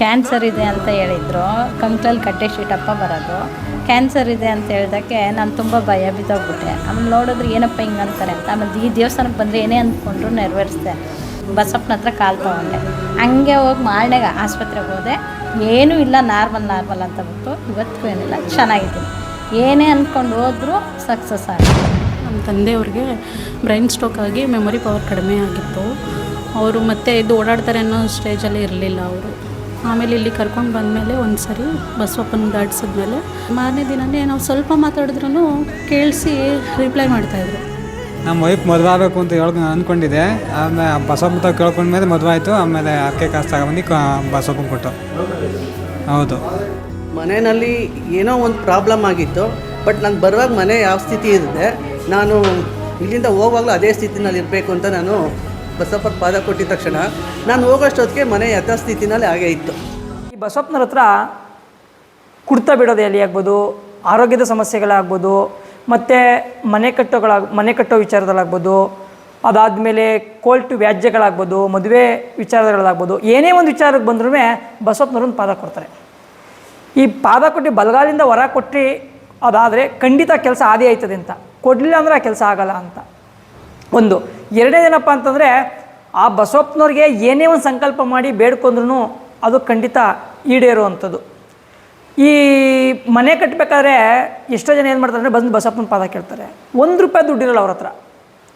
Cancer ಇದೆ ಅಂತ ಹೇಳಿದ್ರು. ಕಂಕ್ಳಲ್ಲಿ ಕಟ್ಟೆ ಶೀಟಪ್ಪ ಬರೋದು. ಕ್ಯಾನ್ಸರ್ ಇದೆ ಅಂತ ಹೇಳಿದಕ್ಕೆ ನಾನು ತುಂಬ ಭಯ ಬಿದ್ದೋಗ್ಬಿಟ್ಟೆ. ಆಮೇಲೆ ನೋಡಿದ್ರೆ ಏನಪ್ಪ ಹಿಂಗೆ ಅಂತಾರೆ ಅಂತ. ಆಮೇಲೆ ಈ ದೇವಸ್ಥಾನಕ್ಕೆ ಬಂದರೆ ಏನೇ ಅಂದ್ಕೊಂಡ್ರು ನೆರವೇರಿಸ್ದೆ. ಬಸಪ್ಪನ ಹತ್ರ ಕಾಲು ತೊಗೊಂಡೆ. ಹಂಗೆ ಹೋಗಿ ಮಾರನೆಗೆ ಆಸ್ಪತ್ರೆಗೆ ಹೋದೆ. ಏನೂ ಇಲ್ಲ, ನಾರ್ಮಲ್ ನಾರ್ಮಲ್ ಅಂತ ಬಿಟ್ಟು ಇವತ್ತಿಗೂ ಏನಿಲ್ಲ, ಚೆನ್ನಾಗಿದ್ದೀನಿ. ಏನೇ ಅಂದ್ಕೊಂಡು ಹೋದ್ರೂ ಸಕ್ಸಸ್ ಆಗಿದೆ. ನಮ್ಮ ತಂದೆಯವ್ರಿಗೆ ಬ್ರೈನ್ ಸ್ಟ್ರೋಕ್ ಆಗಿ ಮೆಮೊರಿ ಪವರ್ ಕಡಿಮೆ ಆಗಿತ್ತು. ಅವರು ಮತ್ತೆ ಇದು ಓಡಾಡ್ತಾರೆ ಅನ್ನೋ ಸ್ಟೇಜಲ್ಲಿ ಇರಲಿಲ್ಲ ಅವರು. ಆಮೇಲೆ ಇಲ್ಲಿ ಕರ್ಕೊಂಡು ಬಂದಮೇಲೆ ಒಂದು ಸರಿ ಬಸವಪ್ಪನ ದಾಟಿಸಿದ್ಮೇಲೆ ಮಾರನೇ ದಿನನೇ ನಾವು ಸ್ವಲ್ಪ ಮಾತಾಡಿದ್ರೂ ಕೇಳಿಸಿ ರಿಪ್ಲೈ ಮಾಡ್ತಾಯಿದ್ರು ನಮ್ಮ ವೈಫ್ ಮದುವೆ ಆಗಬೇಕು ಅಂತ ಹೇಳ್ ಅಂದ್ಕೊಂಡಿದ್ದೆ ಆಮೇಲೆ ಬಸವಪ್ಪ ಕೇಳ್ಕೊಂಡ್ಮೇಲೆ ಮದುವೆ ಆಯಿತು. ಆಮೇಲೆ ಅಕ್ಕೆ ಕಾಸು ತಗೊಂಡು ಬಸವಪ್ಪನ ಕೊಟ್ಟು. ಹೌದು. ಮನೆಯಲ್ಲಿ ಏನೋ ಒಂದು ಪ್ರಾಬ್ಲಮ್ ಆಗಿತ್ತು ಬಟ್ ನಾನು ಬರುವಾಗ ಮನೆ ಯಾವ ಸ್ಥಿತಿ ಇರುತ್ತೆ ನಾನು ಇಲ್ಲಿಂದ ಹೋಗುವಾಗಲೂ ಅದೇ ಸ್ಥಿತಿನಲ್ಲಿ ಇರಬೇಕು ಅಂತ ನಾನು ಬಸಪ್ಪರ ಪಾದ ಕೊಟ್ಟಿದ ತಕ್ಷಣ ನಾನು ಹೋಗೋಷ್ಟೊತ್ತಿಗೆ ಮನೆ ಯಥಾಸ್ಥಿತಿನಲ್ಲಿ ಹಾಗೆ ಇತ್ತು. ಈ ಬಸಪ್ಪನ ಹತ್ರ ಕುಡ್ತಾ ಬಿಡೋದು ಎಲ್ಲಿ ಆಗ್ಬೋದು ಆರೋಗ್ಯದ ಸಮಸ್ಯೆಗಳಾಗ್ಬೋದು, ಮತ್ತು ಮನೆ ಕಟ್ಟೋಗಳಾಗ ಮನೆ ಕಟ್ಟೋ ವಿಚಾರದಲ್ಲಾಗ್ಬೋದು, ಅದಾದಮೇಲೆ ಕೋಲ್ಟ್ ವ್ಯಾಜ್ಯಗಳಾಗ್ಬೋದು, ಮದುವೆ ವಿಚಾರಗಳಾಗ್ಬೋದು, ಏನೇ ಒಂದು ವಿಚಾರಕ್ಕೆ ಬಂದ್ರೂ ಬಸಪ್ಪನವ್ರನ್ನ ಪಾದ ಕೊಡ್ತಾರೆ. ಈ ಪಾದ ಕೊಟ್ಟು ಬಲಗಾಲಿಂದ ಹೊರ ಕೊಟ್ಟು ಅದಾದರೆ ಖಂಡಿತ ಕೆಲಸ ಆದೇ ಆಯ್ತದೆ ಅಂತ. ಕೊಡಲಿಲ್ಲ ಅಂದರೆ ಆ ಕೆಲಸ ಆಗಲ್ಲ ಅಂತ. ಒಂದು. ಎರಡನೇದೇನಪ್ಪ ಅಂತಂದರೆ ಆ ಬಸವಪ್ಪನವ್ರಿಗೆ ಏನೇ ಒಂದು ಸಂಕಲ್ಪ ಮಾಡಿ ಬೇಡ್ಕೊಂಡ್ರು ಅದು ಖಂಡಿತ ಈಡೇರುವಂಥದ್ದು. ಈ ಮನೆ ಕಟ್ಟಬೇಕಾದ್ರೆ ಎಷ್ಟೋ ಜನ ಏನು ಮಾಡ್ತಾರೆ ಅಂದರೆ ಬಂದು ಬಸಪ್ಪನ ಪಾದ ಕೇಳ್ತಾರೆ. ಒಂದು ರೂಪಾಯಿ ದುಡ್ಡಿರಲ್ಲ ಅವ್ರ ಹತ್ರ.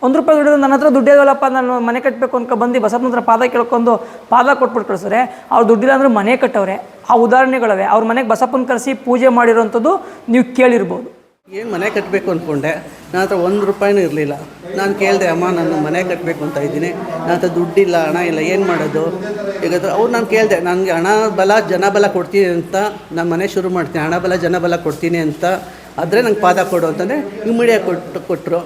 ಒಂದು ರೂಪಾಯಿ ದುಡ್ಡಿದ್ರೆ ನನ್ನ ಹತ್ರ ದುಡ್ಡಿರಲ್ಲಪ್ಪ ನಾನು ಮನೆ ಕಟ್ಟಬೇಕು ಅಂತ ಬಂದು ಬಸಪ್ಪನ ಹತ್ರ ಪಾದ ಕೇಳ್ಕೊಂಡು ಪಾದ ಕೊಟ್ಬಿಟ್ಟು ಕಳಿಸ್ತಾರೆ ಅವ್ರು ದುಡ್ಡಿಲ್ಲ ಅಂದರೆ ಮನೆ ಕಟ್ಟವ್ರೆ. ಆ ಉದಾಹರಣೆಗಳವೆ. ಅವ್ರ ಮನೆಗೆ ಬಸಪ್ಪನ ಕರೆಸಿ ಪೂಜೆ ಮಾಡಿರೋವಂಥದ್ದು ನೀವು ಕೇಳಿರ್ಬೋದು. ಏನು ಮನೆ ಕಟ್ಟಬೇಕು ಅಂದ್ಕೊಂಡೆ ನನ್ನ ಹತ್ರ ಒಂದು ರೂಪಾಯಿನೂ ಇರಲಿಲ್ಲ. ನಾನು ಕೇಳಿದೆ, ಅಮ್ಮ, ನಾನು ಮನೆ ಕಟ್ಟಬೇಕು ಅಂತ ಇದ್ದೀನಿ. ನನ್ನ ಹತ್ರ ದುಡ್ಡಿಲ್ಲ, ಹಣ ಇಲ್ಲ, ಏನು ಮಾಡೋದು? ಈಗ ಅವ್ರು ನಾನು ಕೇಳಿದೆ, ನನಗೆ ಹಣ ಬಲ, ಜನ ಬಲ ಕೊಡ್ತೀನಿ ಅಂತ, ನಾನು ಮನೆ ಶುರು ಮಾಡ್ತೀನಿ. ಹಣ ಬಲ, ಜನ ಬಲ ಕೊಡ್ತೀನಿ ಅಂತ. ಆದರೆ ನಂಗೆ ಪಾದ ಕೊಡು ಅಂತಂದರೆ ಇಮ್ಮಿಡಿಯಾ ಕೊಟ್ಟು ಕೊಟ್ಟರು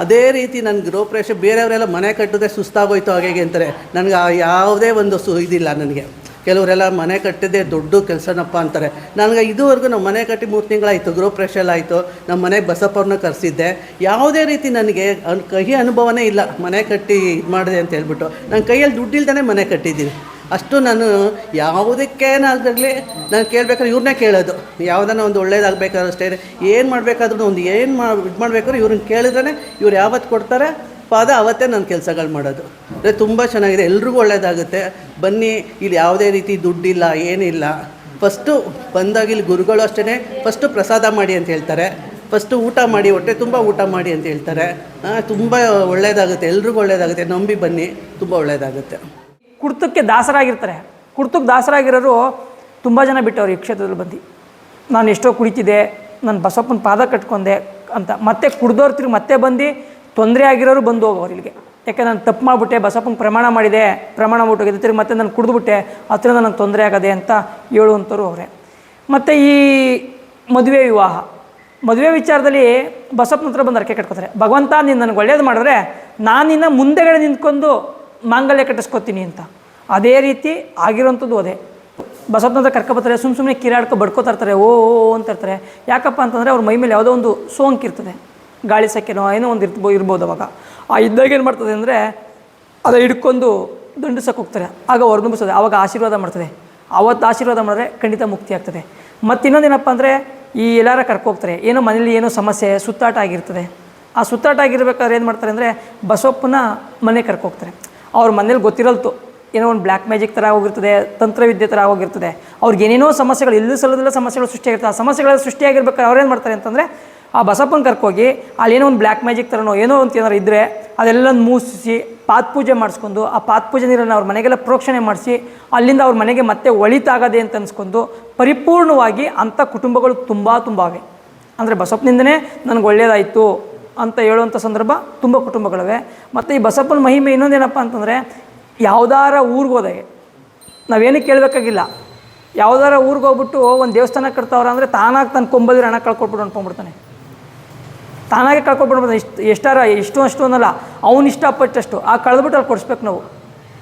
ಅದೇ ರೀತಿ ನನ್ನ ಗೃಹಪ್ರವೇಶ ಬೇರೆಯವರೆಲ್ಲ ಮನೆ ಕಟ್ಟಿದ್ರೆ ಸುಸ್ತಾಗೋಯ್ತು ಹಾಗೆ ಅಂತಾರೆ. ನನಗೆ ಯಾವುದೇ ಒಂದು ಸು ಇದಿಲ್ಲ ನನಗೆ. ಕೆಲವರೆಲ್ಲ ಮನೆ ಕಟ್ಟಿದೆ ದೊಡ್ಡ ಕೆಲಸನಪ್ಪ ಅಂತಾರೆ. ನನಗೆ ಇದುವರೆಗೂ ನಮ್ಮ ಮನೆ ಕಟ್ಟಿ ಮೂರು ತಿಂಗಳಾಯಿತು ಗೃಹಪ್ರವೇಶ ಆಯಿತು ನಮ್ಮ ಮನೆಗೆ ಬಸಪ್ಪವ್ರನ್ನ ಕರೆಸಿದ್ದೆ. ಯಾವುದೇ ರೀತಿ ನನಗೆ ಕಹಿ ಅನುಭವನೇ ಇಲ್ಲ, ಮನೆ ಕಟ್ಟಿ ಇದು ಮಾಡಿದೆ ಅಂತ ಹೇಳ್ಬಿಟ್ಟು. ನನ್ನ ಕೈಯಲ್ಲಿ ದುಡ್ಡಿಲ್ದೇ ಮನೆ ಕಟ್ಟಿದ್ದೀನಿ. ಅಷ್ಟು ನಾನು ಯಾವುದಕ್ಕೇನಾಗಲಿ ನಾನು ಕೇಳಬೇಕಾದ್ರೆ ಇವ್ರನ್ನೇ ಕೇಳೋದು. ಯಾವುದನ್ನ ಒಂದು ಒಳ್ಳೇದಾಗಬೇಕಾದ್ರೂ ಅಷ್ಟೇ, ಏನು ಮಾಡಬೇಕಾದ್ರೂ ಒಂದು ಏನು ಮಾ, ಇದು ಮಾಡಬೇಕಾದ್ರೆ ಇವ್ರನ್ನ ಕೇಳಿದ್ರೆ ಇವ್ರು ಯಾವತ್ತು ಕೊಡ್ತಾರೆ? ಪಾದ ಅವತ್ತೇ ನಾನು ಕೆಲಸಗಳು ಮಾಡೋದು. ಅಂದರೆ ತುಂಬ ಚೆನ್ನಾಗಿದೆ. ಎಲ್ರಿಗೂ ಒಳ್ಳೆಯದಾಗುತ್ತೆ ಬನ್ನಿ, ಇಲ್ಲಿ ಯಾವುದೇ ರೀತಿ ದುಡ್ಡಿಲ್ಲ, ಏನಿಲ್ಲ. ಫಸ್ಟು ಬಂದಾಗ ಇಲ್ಲಿ ಗುರುಗಳು ಅಷ್ಟೇ ಫಸ್ಟು ಪ್ರಸಾದ ಮಾಡಿ ಅಂತ ಹೇಳ್ತಾರೆ. ಫಸ್ಟು ಊಟ ಮಾಡಿ, ಹೊಟ್ಟೆ ತುಂಬ ಊಟ ಮಾಡಿ ಅಂತ ಹೇಳ್ತಾರೆ. ತುಂಬ ಒಳ್ಳೆಯದಾಗುತ್ತೆ ಎಲ್ರಿಗೂ ಒಳ್ಳೆಯದಾಗುತ್ತೆ ನಂಬಿ ಬನ್ನಿ, ತುಂಬ ಒಳ್ಳೆಯದಾಗುತ್ತೆ ಕುರ್ತಕ್ಕೆ ದಾಸರಾಗಿರ್ತಾರೆ. ಕುರ್ತಕ್ಕೆ ದಾಸರಾಗಿರೋರು ತುಂಬ ಜನ ಬಿಟ್ಟವ್ರು ಈ ಕ್ಷೇತ್ರದಲ್ಲಿ ಬಂದು. ನಾನು ಎಷ್ಟೋ ಕುಡಿತಿದ್ದೆ ನಾನು ಬಸಪ್ಪನ ಪಾದ ಕಟ್ಕೊಂಡೆ ಅಂತ. ಮತ್ತೆ ಕುಡ್ದೋರ್ತಿರು ಮತ್ತೆ ಬಂದು ತೊಂದರೆ ಆಗಿರೋರು ಬಂದು ಹೋಗೋರು ಇಲ್ಲಿಗೆ ಯಾಕೆ ನಾನು ತಪ್ಪು ಮಾಡಿಬಿಟ್ಟೆ ಬಸಪ್ಪನ ಪ್ರಮಾಣ ಮಾಡಿದೆ, ಪ್ರಮಾಣ ಮುಟ್ಟೋಗಿದೆ ತಿರುಗಿ ಮತ್ತೆ ನಾನು ಕುಡಿದ್ಬಿಟ್ಟೆ, ಅದರಿಂದ ನನಗೆ ತೊಂದರೆ ಆಗದೆ ಅಂತ ಹೇಳುವಂಥವ್ರು ಅವರೇ. ಮತ್ತು ಈ ಮದುವೆ ವಿವಾಹ. ಮದುವೆ ವಿಚಾರದಲ್ಲಿ ಬಸಪ್ಪನ ಹತ್ರ ಬಂದು ಅರಕೆ ಕಟ್ಕೋತಾರೆ. ಭಗವಂತ, ನೀನು ನನಗೆ ಒಳ್ಳೇದು ಮಾಡಿದ್ರೆ ನಾನು ನಿನ್ನ ಮುಂದೆಗಡೆ ನಿಂತ್ಕೊಂಡು ಮಾಂಗಲ್ಯ ಕಟ್ಟಿಸ್ಕೊತೀನಿ ಅಂತ. ಅದೇ ರೀತಿ ಆಗಿರೋಂಥದ್ದು ಅದೇ. ಬಸಪ್ಪನ ಹತ್ರ ಕರ್ಕೊಬರ್ತಾರೆ ಸುಮ್ಮ ಸುಮ್ಮನೆ ಕಿರಾಡ್ಕೊ ಬಡ್ಕೋತಾ ಇರ್ತಾರೆ, ಓ ಅಂತ ಇರ್ತಾರೆ. ಯಾಕಪ್ಪ ಅಂತಂದರೆ ಅವ್ರ ಮೈ ಮೇಲೆ ಯಾವುದೋ ಒಂದು ಸೋಂಕು ಇರ್ತದೆ ಗಾಳಿ ಸೆಕೆನೋ ಏನೋ ಒಂದು ಇರ್ಬೋ ಇರ್ಬೋದು ಅವಾಗ. ಆ ಇದ್ದಾಗ ಏನು ಮಾಡ್ತದೆ ಅಂದರೆ ಅದು ಹಿಡ್ಕೊಂಡು ದಂಡಿಸಕ್ಕೆ ಹೋಗ್ತಾರೆ. ಆಗ ಹೊರದುಂಬಿಸ್ತದೆ ಆವಾಗ ಆಶೀರ್ವಾದ ಮಾಡ್ತದೆ. ಅವತ್ತು ಆಶೀರ್ವಾದ ಮಾಡಿದ್ರೆ ಖಂಡಿತ ಮುಕ್ತಿ ಆಗ್ತದೆ. ಮತ್ತು ಇನ್ನೊಂದೇನಪ್ಪ ಅಂದರೆ ಈ ಎಲ್ಲಾರ ಕರ್ಕೋಗ್ತಾರೆ ಏನೋ ಮನೇಲಿ ಏನೋ ಸಮಸ್ಯೆ, ಸುತ್ತಾಟ ಆಗಿರ್ತದೆ. ಆ ಸುತ್ತಾಟ ಆಗಿರ್ಬೇಕಾದ್ರೆ ಏನು ಮಾಡ್ತಾರೆ ಅಂದರೆ ಬಸವಪ್ಪನ ಮನೆ ಕರ್ಕೋಗ್ತಾರೆ ಅವ್ರ ಮನೇಲಿ ಗೊತ್ತಿರಲ್ತು. ಏನೋ ಒಂದು ಬ್ಲ್ಯಾಕ್ ಮ್ಯಾಜಿಕ್ ಥರ ಹೋಗಿರ್ತದೆ, ತಂತ್ರವಿದ್ಯೆ ಥರ ಹೋಗಿರ್ತದೆ. ಅವ್ರಿಗೆ ಏನೇನೋ ಸಮಸ್ಯೆಗಳು ಎಲ್ಲೂ ಸಲದೆಲ್ಲ ಸಮಸ್ಯೆಗಳು ಸೃಷ್ಟಿಯಾಗಿರ್ತವೆ ಆ ಸಮಸ್ಯೆಗಳ ಸೃಷ್ಟಿಯಾಗಿರ್ಬೇಕಾದ್ರೆ ಅವ್ರೇನು ಮಾಡ್ತಾರೆ ಅಂತಂದರೆ ಆ ಬಸಪ್ಪನ ಕರ್ಕೋಗಿ ಅಲ್ಲೇನೋ ಒಂದು ಬ್ಲ್ಯಾಕ್ ಮ್ಯಾಜಿಕ್ ಥರನೋ ಏನೋ ಅಂತ ಏನಾರು ಇದ್ದರೆ ಅದೆಲ್ಲ ಮೂಸಿಸಿ ಪಾತ್ ಪೂಜೆ ಮಾಡಿಸ್ಕೊಂಡು ಆ ಪಾತ್ ಪೂಜೆ ನೀರನ್ನು ಅವ್ರ ಮನೆಗೆಲ್ಲ ಪ್ರೋಕ್ಷಣೆ ಮಾಡಿಸಿ ಅಲ್ಲಿಂದ ಅವ್ರ ಮನೆಗೆ ಮತ್ತೆ ಒಳಿತಾಗದೆ ಅಂತ ಅನ್ಸ್ಕೊಂಡು ಪರಿಪೂರ್ಣವಾಗಿ ಅಂಥ ಕುಟುಂಬಗಳು ತುಂಬ ತುಂಬ ಅವೆ ಅಂದರೆ ಬಸಪ್ಪನಿಂದನೇ ನನಗೆ ಒಳ್ಳೆಯದಾಯಿತು ಅಂತ ಹೇಳುವಂಥ ಸಂದರ್ಭ ತುಂಬ ಕುಟುಂಬಗಳಿವೆ. ಮತ್ತು ಈ ಬಸಪ್ಪನ ಮಹಿಮೆ ಇನ್ನೊಂದೇನಪ್ಪ ಅಂತಂದರೆ ಯಾವುದಾರ ಊರಿಗೆ ಹೋದಾಗೆ ನಾವೇನು ಕೇಳಬೇಕಾಗಿಲ್ಲ. ಯಾವುದಾರ ಊರಿಗೆ ಹೋಗ್ಬಿಟ್ಟು ಒಂದು ದೇವಸ್ಥಾನ ಕಟ್ತಾವ್ರ ಅಂದರೆ ತಾನಾಗಿ ತನ್ನ ಕೊಂಬಲ್ಲಿ ಹಣ ಕಳ್ಕೊಟ್ಬಿಟ್ಟು ಅನ್ಕೊಂಡ್ಬಿಡ್ತಾನೆ. ತಾನಾಗೆ ಕಳ್ಕೊಬಿಡ್ಬೋದು ಇಷ್ಟು, ಎಷ್ಟಾರ ಇಷ್ಟು ಅಷ್ಟು ಅನ್ನಲ್ಲ. ಅವ್ನು ಇಷ್ಟಪಟ್ಟಷ್ಟು. ಆ ಕಳೆದ್ಬಿಟ್ಟು ಅಲ್ಲಿ ಕೊಡಿಸ್ಬೇಕು ನಾವು.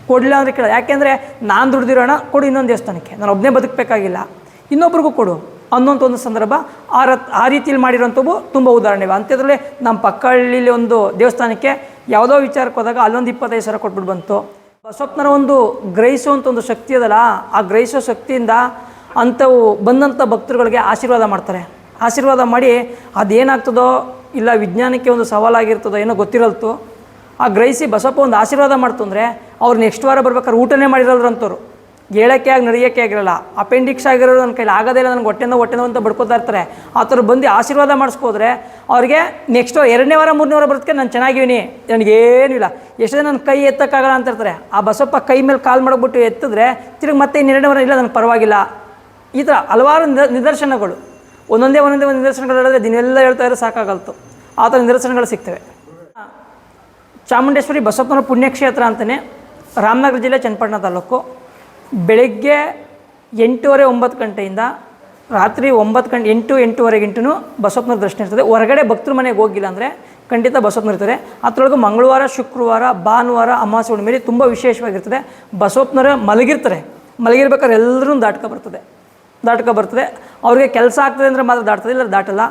ಕೊಡಲಿಲ್ಲ ಅಂದರೆ ಕೇಳ. ಯಾಕೆಂದರೆ ನಾನು ದುಡ್ದಿರೋಣ ಕೊಡು ಇನ್ನೊಂದು ದೇವಸ್ಥಾನಕ್ಕೆ. ನಾನು ಒಬ್ಬನೇ ಬದುಕಬೇಕಾಗಿಲ್ಲ. ಇನ್ನೊಬ್ರಿಗೂ ಕೊಡು. ಅನ್ನೋಂಥ ಒಂದು ಸಂದರ್ಭ ಆ ರತ್, ಆ ರೀತಿಯಲ್ಲಿ ಮಾಡಿರೋಂಥವು ತುಂಬ ಉದಾಹರಣೆ. ಇವೆ ಅಂಥದ್ರಲ್ಲಿ ನಮ್ಮ ಪಕ್ಕಳ್ಳಿಲಿ ಒಂದು ದೇವಸ್ಥಾನಕ್ಕೆ ಯಾವುದೋ ವಿಚಾರಕ್ಕೆ ಹೋದಾಗ ಅಲ್ಲೊಂದು ಇಪ್ಪತ್ತೈದು ಸಾವಿರ ಕೊಟ್ಬಿಟ್ಟು ಬಂತು. ಬಸವಪ್ಪನರ ಒಂದು ಗ್ರಹಿಸುವಂಥ ಒಂದು ಶಕ್ತಿ ಅದಲ್ಲ. ಆ ಗ್ರಹಿಸೋ ಶಕ್ತಿಯಿಂದ ಅಂಥವು ಬಂದಂಥ ಭಕ್ತರುಗಳಿಗೆ ಆಶೀರ್ವಾದ ಮಾಡ್ತಾರೆ. ಆಶೀರ್ವಾದ ಮಾಡಿ ಅದೇನಾಗ್ತದೋ ಇಲ್ಲ ವಿಜ್ಞಾನಕ್ಕೆ ಒಂದು ಸವಾಲಾಗಿರ್ತದೋ ಏನೋ ಗೊತ್ತಿರಲ್ತು, ಆ ಗ್ರಹಿಸಿ ಬಸಪ್ಪ ಒಂದು ಆಶೀರ್ವಾದ ಮಾಡ್ತು ಅಂದರೆ ಅವ್ರು ನೆಕ್ಸ್ಟ್ ವಾರ ಬರ್ಬೇಕಾದ್ರೆ ಊಟನೇ ಮಾಡಿರೋರು ಅಂಥವ್ರು ಹೇಳೋಕ್ಕೆ ಆಗಿ, ನಡೆಯೋಕ್ಕೆ ಆಗಿರಲ್ಲ. ಅಪೆಂಡಿಕ್ಸ್ ಆಗಿರೋರು ನನ್ನ ಕೈಲಿ ಆಗೋದೇ ನನಗೆ ಹೊಟ್ಟೆನೋ ಹೊಟ್ಟೆನೋ ಅಂತ ಬಡ್ಕೋತಾ ಇರ್ತಾರೆ. ಆ ಥರ ಬಂದು ಆಶೀರ್ವಾದ ಮಾಡಿಸ್ಕೋದ್ರೆ ಅವ್ರಿಗೆ ನೆಕ್ಸ್ಟ್ ಎರಡನೇ ವಾರ, ಮೂರನೇ ವಾರ ಬರೋದಕ್ಕೆ ನಾನು ಚೆನ್ನಾಗಿವೀನಿ ನನಗೇನಿಲ್ಲ ಎಷ್ಟೇ ನನ್ನ ಕೈ ಎತ್ತಕ್ಕಾಗಲ್ಲ ಅಂತ ಇರ್ತಾರೆ. ಆ ಬಸಪ್ಪ ಕೈ ಮೇಲೆ ಕಾಲ್ ಮಾಡಿಬಿಟ್ಟು ಎತ್ತಿದ್ರೆ, ತಿರುಗಿ ಮತ್ತೆ ಇನ್ನೆರಡನೇ ವಾರ ಇಲ್ಲ ನನಗೆ ಪರವಾಗಿಲ್ಲ. ಈ ಥರ ಹಲವಾರು ನಿದ, ನಿದರ್ಶನಗಳು. ಒಂದೊಂದೇ ಒಂದೊಂದೇ ಒಂದು ನಿದರ್ಶನಗಳು ಹೇಳಿದ್ರೆ ದಿನೆಲ್ಲ ಹೇಳ್ತಾ ಇದ್ರೆ ಸಾಕಾಗಲ್ತು. ಆ ಥರ ನಿದರ್ಶನಗಳು ಸಿಗ್ತವೆ. ಚಾಮುಂಡೇಶ್ವರಿ ಬಸಪ್ಪನ ಪುಣ್ಯಕ್ಷೇತ್ರ ಅಂತಲೇ ರಾಮನಗರ ಜಿಲ್ಲೆ ಚನ್ನಪಟ್ಟಣ ತಾಲೂಕು. ಬೆಳಗ್ಗೆ ಎಂಟೂವರೆ ಒಂಬತ್ತು ಗಂಟೆಯಿಂದ ರಾತ್ರಿ ಒಂಬತ್ತು ಗಂಟೆ, ಎಂಟು ಎಂಟೂವರೆಗಿಂಟು ಬಸಪ್ಪನವ್ರ ದರ್ಶನ ಇರ್ತದೆ. ಹೊರಗಡೆ ಭಕ್ತರ ಮನೆಗೆ ಹೋಗಿಲ್ಲ ಅಂದರೆ ಖಂಡಿತ ಬಸವಪ್ಪನ ಇರ್ತಾರೆ. ಅದರೊಳಗೆ ಮಂಗಳವಾರ, ಶುಕ್ರವಾರ, ಭಾನುವಾರ, ಅಮಾವಾಸ್ಯೆ ಹುಣ್ಣಿಮೆ ತುಂಬ ವಿಶೇಷವಾಗಿರ್ತದೆ. ಬಸವಪ್ಪನವರ ಮಲಗಿರ್ತಾರೆ. ಮಲಗಿರ್ಬೇಕಾದ್ರೆ ಎಲ್ಲರೂ ದಾಟ್ಕೊ ಬರ್ತದೆ. ದಾಟ್ಕೊ ಬರ್ತದೆ. ಅವ್ರಿಗೆ ಕೆಲಸ ಆಗ್ತದೆ ಅಂದರೆ ಮಾತ್ರ ದಾಟ್ತದೆ ಇಲ್ಲ ದಾಟಲ್ಲ.